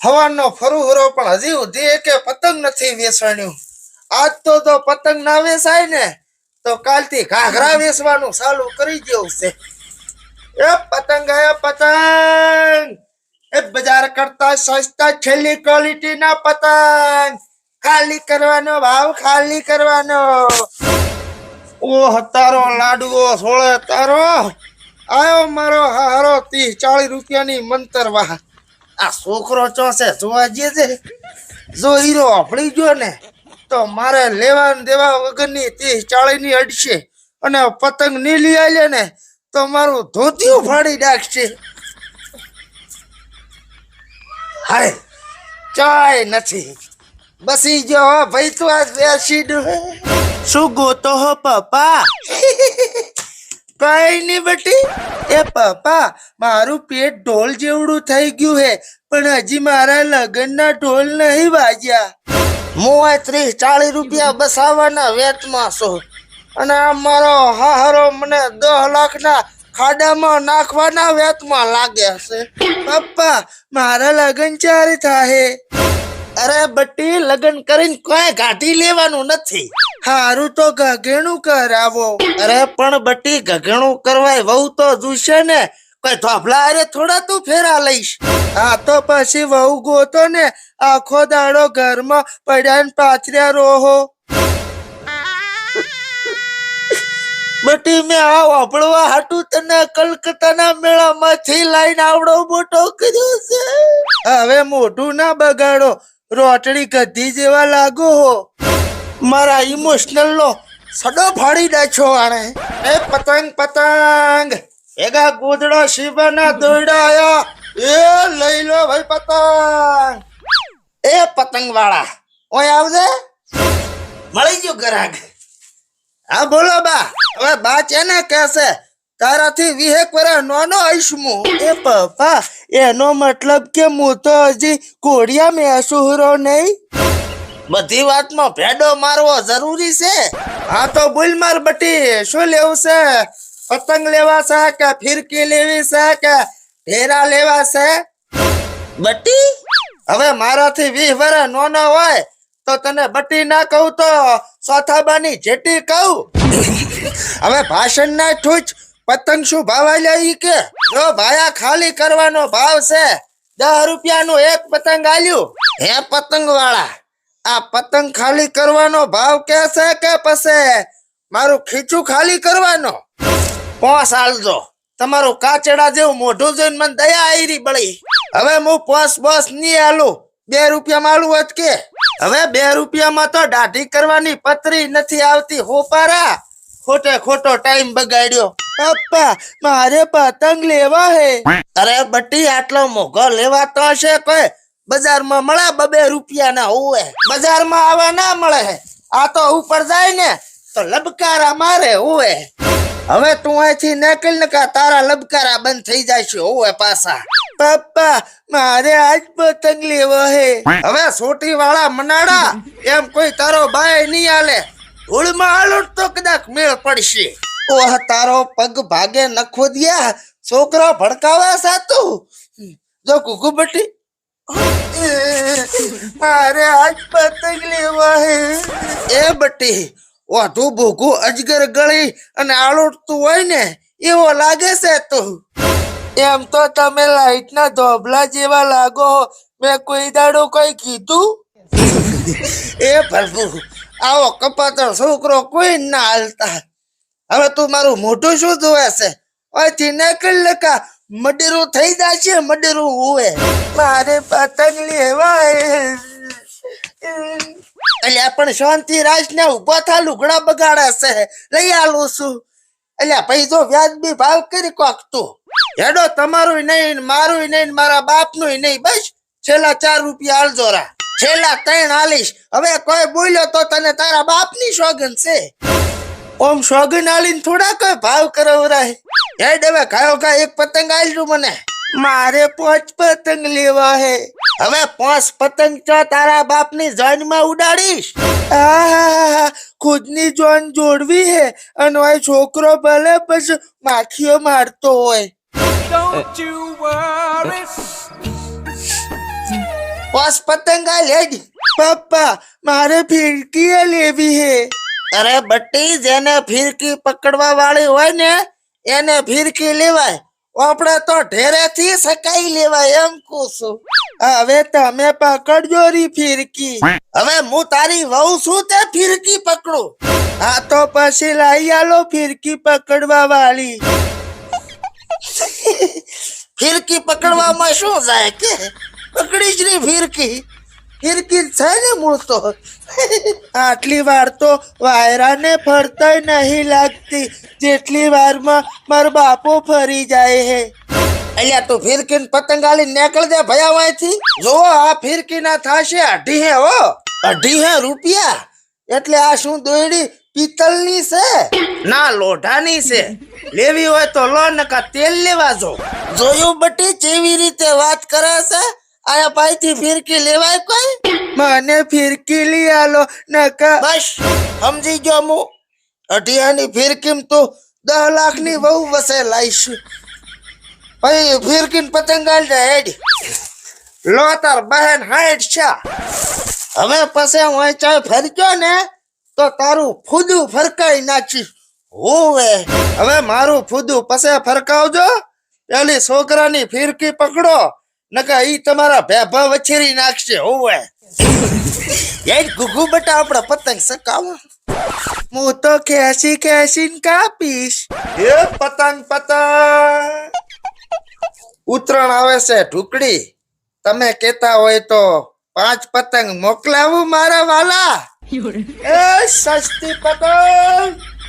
હવાનો ફરુહરો પણ હજી સુધી એકે પતંગ નથી વેસણ્યું. આજ તો તો પતંગ ના વેસાય ને, તો કાલથી ઘાઘરા વેસવાનું ચાલુ કરી દેવું છે. એ પતંગ એ પતંગ! એ બજાર કરતા સસ્તા છેલ્લી ક્વોલિટી ના પતંગ. ખાલી કરવાનો ભાવ, ખાલી કરવાનો. ઓહ, તારો લાડુઓ સોળે તારો. આયો મારો હારો ત્રીસ ચાલીસ રૂપિયાની મંતર વાહ આ છોકરો ચોસે જોવા જે છે, જો હીરો અફળી ગયો ને, તો મારે લેવા દેવા વગરની ત્રીસ ચાળીની અડશે અને પતંગની લઈ આલે ને, તો મારું ધોતિયું ફાડી નાખશે. હાય, ચાય નથી. બસી ગયો ભાઈ, તું આજ બેસી શું ગોતો હો, પપ્પા? કઈ નહીં બેટી? એ પપ્પા, મારું પેટ ઢોલ જેવડું થઈ ગયું હે, પણ હજી મારા લગ્નના ઢોલ નહીં વાગ્યા હું ત્રીસ ચાલીસ રૂપિયા બસાવવાના વેચમાં છું. અને મારો હાહરો મને દસ લાખના ખાડામાં નાખવાના વેચમાં લાગે છે. પપ્પા, મારા લગ્ન ચારે થાય અરે બટ્ટી લગ્ન કરીને કોઈ ગાંઠી લેવાનું નથી. હારું તો ગઘેણું કરાવો. અરે, પણ બટી ગઘેણું કરવાય વહુ તો જોશે ને. કોઈ ધોભલા અરે થોડા તું ફેરા લઈશ. હા, તો પછી વહુ ગોતો ને. આખો દાડો ઘરમાં પડ્યા ને પાથર્યા રોહો. બટી, મેં આ વાપળવા હાટું તને કલકત્તાના મેળામાંથી લાઈન આવડો મોટો કર્યો છે. હવે મોઢું ના બગાડો. રોટડી ગધી જેવા લાગો હો. મારા ઇમોશનલ નો સડો ફાડી નાખ્યો આણે. એ પતંગ પતંગ. એગા ગોદડો શિવના દોરડા એ લઈ લો ભાઈ પતંગ. એ પતંગ વાળા ઓય આવજે. મળી ગયો ગ્રાહક હા, બોલો બા. હવે બા છે ને કહેશે? તારાથી વિહેક વરા નોનો આઈશમો એ પપ્પા, એનો મતલબ કે હું તો હજી કોડિયા મેં અસુહરો નહીં? બધી વાતમાં ભેડો મારવો જરૂરી છે. હા તો બોલ માર બટી, શું લેવું છે? પતંગ લેવા છે કે ફિરકી લેવી છે કે ઢેરા લેવા છે? બટી, હવે મારાથી વીસ વર્ષ નાનો હોય તો તને બટી ના કહું તો સોથાબાની જેટી કહું. હવે ભાષણ ના ઠૂચ પતંગ શું ભાવ આલ્યા ઈ કે? જો ભાયા ખાલી કરવાનો ભાવ છે દસ રૂપિયાનું એક પતંગ આલ્યું. હે પતંગ વાળા આ પતંગ ખાલી કરવાનો ભાવ કે છે કે પછી મારું ખીચું ખાલી કરવાનો? પોસ આલજો. તમારું કાચડા જેવું મોઢું જોઈને મને દયા આયરી બળી. હવે હું પોસ બોસ નહીં આલું. બે રૂપિયામાં આલું હોત કે. હવે બે રૂપિયામાં તો દાઢી કરવાની પતરી નથી આવતી. હોપારા ખોટે ખોટો ટાઈમ બગાડ્યો. પપ્પા, મારે પતંગ લેવા હે. અરે બટી, આટલો મોઘો લેવા તો હશે કોઈ? બજારમાં મળે બબે રૂપિયા ના હોય બજારમાં આવા ના મળે આ તો ઉપર જાય ને, તો લબકારા મારે હોય હવે તું અહીંથી નીકળ ને કા તારા લબકારા બંધ થઈ જાય છે પાછા. પપ્પા, મારે આજ પતંગ લેવો હે. હવે સોટી વાળા મનાડા એમ કોઈ તારો બાય નહીં આલે ધૂળમાં આલો તો કદાચ મેળ પડશે. ઓહ, તારો પગ ભાગે નખો દિયા. છોકરો ભડકાવા સાતું. જો કુકુ બટી મારે આજ પતંગ લેવા હે. એ બટી ઓઢું ભૂખું અજગર ગળી અને આળોટતું હોય ને એવો લાગે છે તો. એમ તો તમે લાઈટના ધોબલા જેવા લાગો મેં કોઈ દાડો કઈ કીધું? એ પ્રભુ આવો કપાતળ છોકરો કોઈ ના હાલતા. હવે તું મારું મોઢું શું જોવે છે? અહીંથી નીકળ લકા મડેરું થઈ જાય છે મડેરો હોય મારે પતંગ લેવા અલ્યા પણ શાંતિ રાજ ને ઊભા થા, લુગડા બગાડા છે લઈ આલું છું. અલ્યા ભાઈ તો વ્યાજબી ભાવ કરી કોક તું. હેડો તમારું નહીં મારું નહીં મારા બાપનું નહીં. બસ, છેલ્લા ચાર રૂપિયા આલજો રા છેલ્લા ત્રણ આલીશ હવે કોઈ બોલ્યો તો તને તારા બાપની સોગન છે. ઓમ સોગન આલીને થોડા કોઈ ભાવ કરવરાય. હેડ હવે ખાયો ખા એક પતંગ આલજો મને મારે પાંચ પતંગ લેવા હે હવે પાંચ પતંગ તો તારા બાપની જાનમાં ઉડાડીશ. આહાહાહા, ખુદની જોન જોડવી હે અને ઓય છોકરો ભલે પછી માખીઓ મારતો હોય. Don't you worry. બસ પતંગ આ લેજ પપ્પા મારે ફિરકી લેવી હે. અરે બટ્ટી જેને ફિરકી પકડવા વાળી હોય ને એને ફિરકી લેવાય. આપણે તો ઢેરેથી સકાઈ લેવાય એમ કુશું હવે તમે પકડજો રી ફિરકી હવે હું તારી વહુ છું તે ફિરકી પકડું. હા તો પછી લાઈ આલો ફિરકી પકડવા વાળી. ફિરકી પકડવામાં શું જાય કે? પકડી જ નહીં ફિરકી ફિરકી છે ને મૂળ તો? આટલી વાર તો વાયરાને ફરતાય નહીં લાગતી. જેટલી વારમાં મારો બાપો ફરી જાય હે. અલ્યા તું ફિરકીન પતંગ આલી નીકળ દે ભયા વાંયથી જો આ ફિરકી ના થાશે અઢી હે હો. અઢી હે રૂપિયા. એટલે આ શું દોયડી પિત્તલની છે? ના, લોઢાની છે. લેવી હોય તો લો નકા તેલ લેવા જો. જોયું બટી કેવી રીતે વાત કરે છે આયા પાઈથી ફિરકી લેવાય કોઈ? મને ફિરકી લઈ આલો નકા બસ સમજી ગયો હું અઢિયાની ફિરકીમ તો દસ લાખની બહુ વસે લાઈશ. પછી ફિરકીન પતંગ આલજે હેડ. લો તાર બહેન હાઈટ છે. હવે પછી હું ચાય ફરક્યો ને તો તારું ફૂદું ફરકાઈ નાખી. હોવે. હવે મારું ફૂદું પસે ફરકાવજો. પેલી છોકરાની ફિરકી પકડો. નકા ઈ તમારા ભેભા વછેરી નાખશે હોવે. યાર ગુગુ બટા આપણા પતંગ સકાવો હું તો ખેસી ખેસીને કાપીશ. એ પતંગ પતંગ. ઉતરાણ આવે છે ઢુકડી. તમે કેતા હોય તો પાંચ પતંગ મોકલાવું મારા વાલા. એ સસ્તી પતંગ.